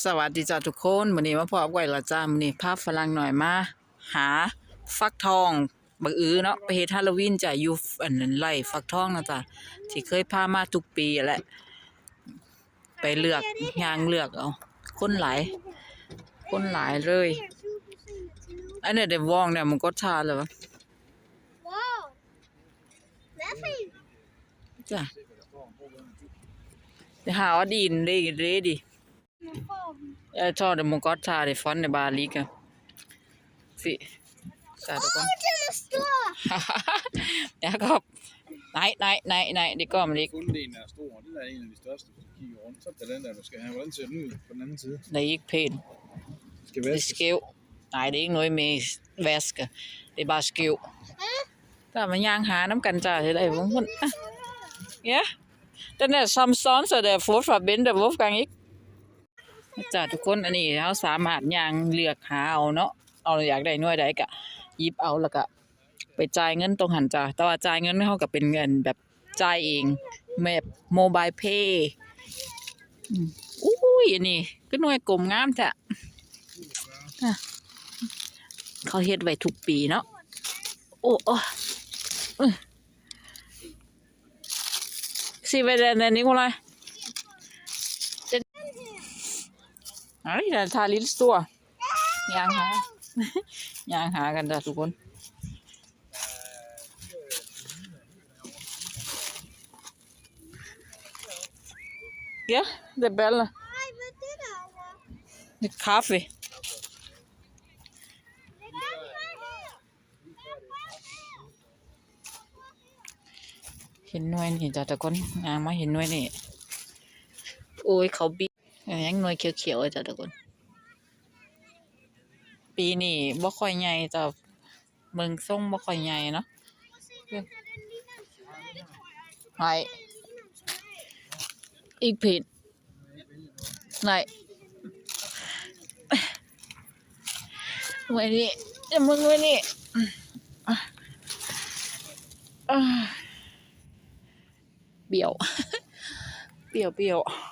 สวัสดีจ้าทุกคนมื้อนี้มาพบไว้ละจ้ามื้อนี้พาฝรั่งหน่อยมาหาฟักทองบักอือเนาะไปเฮ็ดฮาโลวีนจ้ะอยู่อันนั้นไร่ฟักทองนะจ้ะที่เคยพามาทุกปีแหละไปเลือกยางเลือกเอาคนหลายคนหลายเลยอันเนี้ยเดวองเนี่ยมันก็ชาเลยวะจ้ะเดี๋ยวหาว่าดีนเรเรดิ The phone. Jeg tror det må godt tage det fonde bare ligge. Se. Så er det godt. in the store. Jakob. Nej, nej, nej, nej, det går man ikke. Kun en er stor, det er en af de største, hvis du kigger rundt. Så er det den der, du skal have. Hvordan ser den ud på den anden side? Det er ikke pænt. Det skal Det er vaskes. skæv. Nej, det er ikke noget med vaske. Det er bare skæv. Der er man yang har dem kan tage det der. Hvorfor? Ja. Den der som sådan, så der er fået fra Bente Wolfgang ikke? จ้าทุกคนอันนี้เราสามารถย่างเลือกหาเอาเนาะเอาอยากได้หน่วยใดก็หยิบเอาแล้วก็ไปจ่ายเงินตรงหันจ้าแต่ว่าจ่ายเงินเขาก็เป็นเงินแบบจ่ายเองแบบโมบายเพย์อุ้ยอันนี้ก็หน่วยกลมงามจ้ะอะเขาเฮ็ดไว้ทุกปีเนาะโอ้โอ้สิไปเดนนี้กูเลย อันนี้ทาลิสตัวยางหายางหากันจ้ะทุกคนเดี๋เดบเบลล่ะเดคาเฟ่ เห็นหน่วยนี่จ้ะทุกคนงานมาเห็นหน่วยนี่ โอ้ยเขาบี ยยังหน่วยเขียวๆเลยจ้ะทุกคน ปีนี้บ่ค่อยใหญ่จ้ะเมืองส่งบ่ค่อยใหญ่เนาะไห้อีกผิดไหนหน่วยนี่เดี๋ยวมึงหน่วยนี่อะอะเปรี้ยวเปรี้ยวเปรี้ยวไอ้ดิแฟนเลยนั่นน่ะนะจัดหน่อยนี่ไงดีอะตะวันเบี้ยวอะเบี้ยว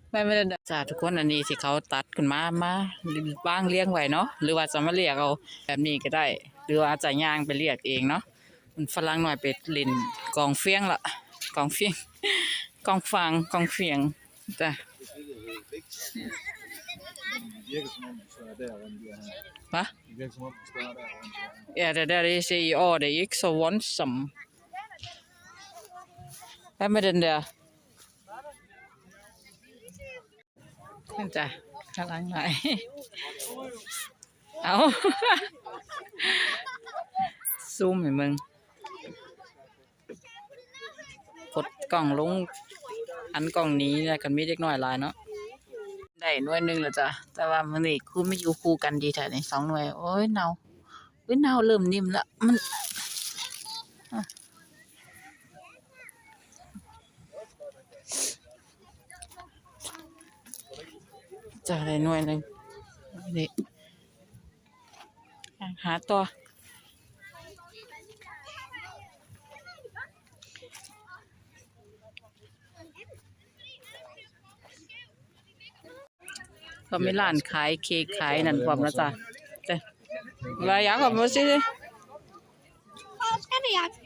แม่ไม่ได้จ้าทุกคนอันนี้ที่เขาตัดขึ้นมามาบ้างเลี้ยงไว้เนาะหรือว่าจะมาเรียกเอาแบบนี้ก็ได้ หรือว่าจะย่างไปเรียกเองเนาะมันฝรั่งหน่อยไปเลินกองเฟียงละกองเฟียงกองฟางกองเฟียงจ้ะ Det virker som om, du så er der, hvor du er her. ฮะ Det der det ser i år, det er ikke så voldsomt. Hvad med den der? Den der, kan lang nej. Au. Zoom ให้มึง กดกล่องลง อันกล่องนี้นี่ยกันมีเล็กน้อยลายเนาะได้หน่วยหนึ่งแล้วจ้ะแต่ว่ามันนี่คู่ไม่อยู่คู่กันดีแท้นี่สองหน่วย โอ้ยเนาเว้ยเนาเริ่มนิ่มละมัน จะได้หน่วยหนึ่งนี่หาตัวก็ไม่ร้านขายเค้กขายนั่นพร้อมแล้วจ้ะแต่ว่าอยากเอามาสิ Hvor skal det, Jacob?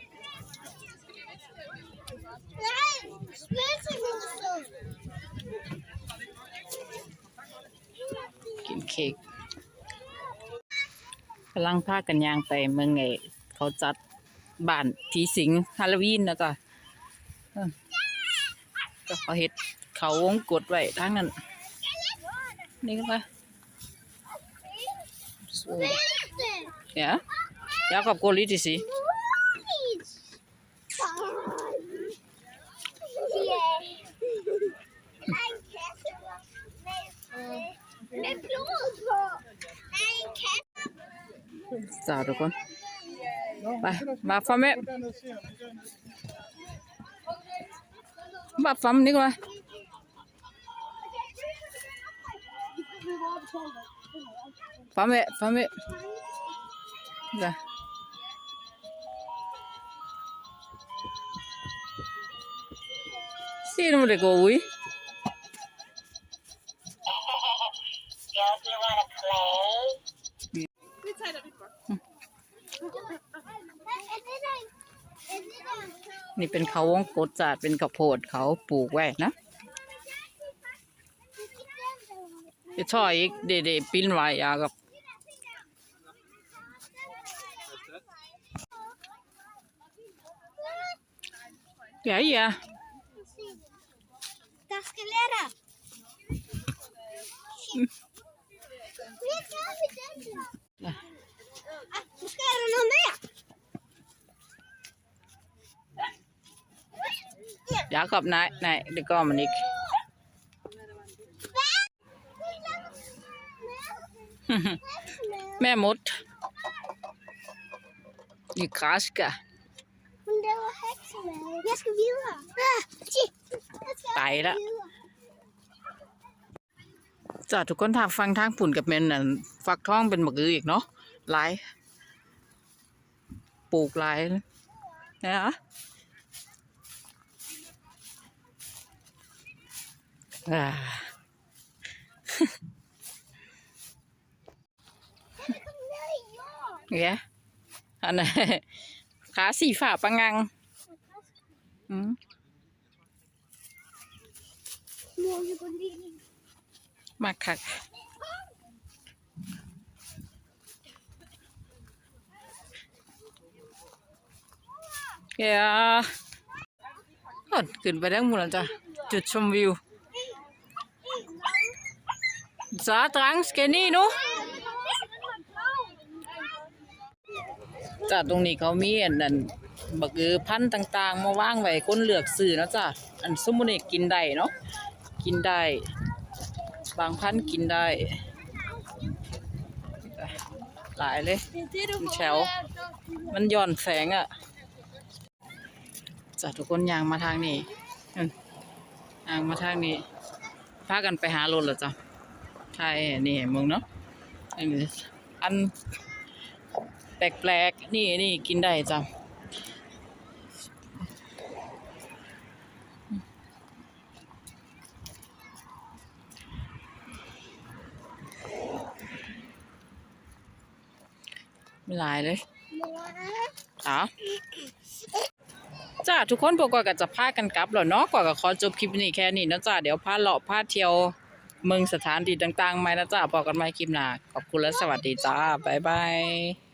Nej, spisehuset. กินเค้กกำลังพากันยางไปเมืองไงเขาจัดบ้านผีสิงฮาโลวีนนะจ๊ะเออก็เขาเฮ็ดเขาวงกดไว้ทางนั้น นี่ก็ปะ Spise. ja Jakob gå lidt i sig Louise. Ja. En kasse med Nej, kat. จ้าทุกคนไปมาฟัมเม Gå derned og se, om det gør noget. มาฟัมนี่ก่อนฟัม เมฟัมเมจ้ะซีนมันเด็ นี่เป็นเขาวงกดจาดเป็นกระโพดเขาปลูกไว้นะจะช่อยอีกเดๆปิ้นไว้ยากับ Ja, ja. Der skal lære. Hvor gør vi den der? Ja. Ah, Nu skal der ยากับ nee, nee, die komen niet. แม่มดนี่ข้ kraska. ไปล้วจอดทุกคนทางฟังทางปุ่นกับเมนน่ะฟักท้องเป็นมึกอืออีกเนาะหลาย ปลูกหลายนะ อ่าเงี้ยอันนั้นขาสีฝ่าปังงังอืมมาคักเฮียก็ขึ้นไปได้หมดแล้วจ้ะจุดชมวิว จ้าตรังสเกนี่หนูจ้ะตรงนี้เขามีอันนั้นบักเอือพันธุ์ต่าง ๆ มาว่างไว้คนเลือกซื้อนะจ้ะอันสมุนี่กินได้เนาะกินได้ บางพันธุ์กินได้หลายเลยมันแฉวมันย้อนแสงอะ่ะจ้ะทุกคนยางมาทางนี้อืมยางมาทางนี้พากันไปหารถเหรอจ้ะใช่นี่มึงเนาะอันนี้อันแปลกๆ นี่นี่กินได้จ้ะไม่หลายเลยค่ะจ้าทุกคนพวกกว่าก็จะพากันกลับแล้วเนาะกว่าก็ขอจบคลิปนี้แค่นี้นะจ้าเดี๋ยวพาเลาะพาเที่ยว เมืองสถานที่ต่างๆไหมนะจ้าพอกันไหมคลิปหน้าขอบคุณและสวัสดีจ้าบ๊ายบาย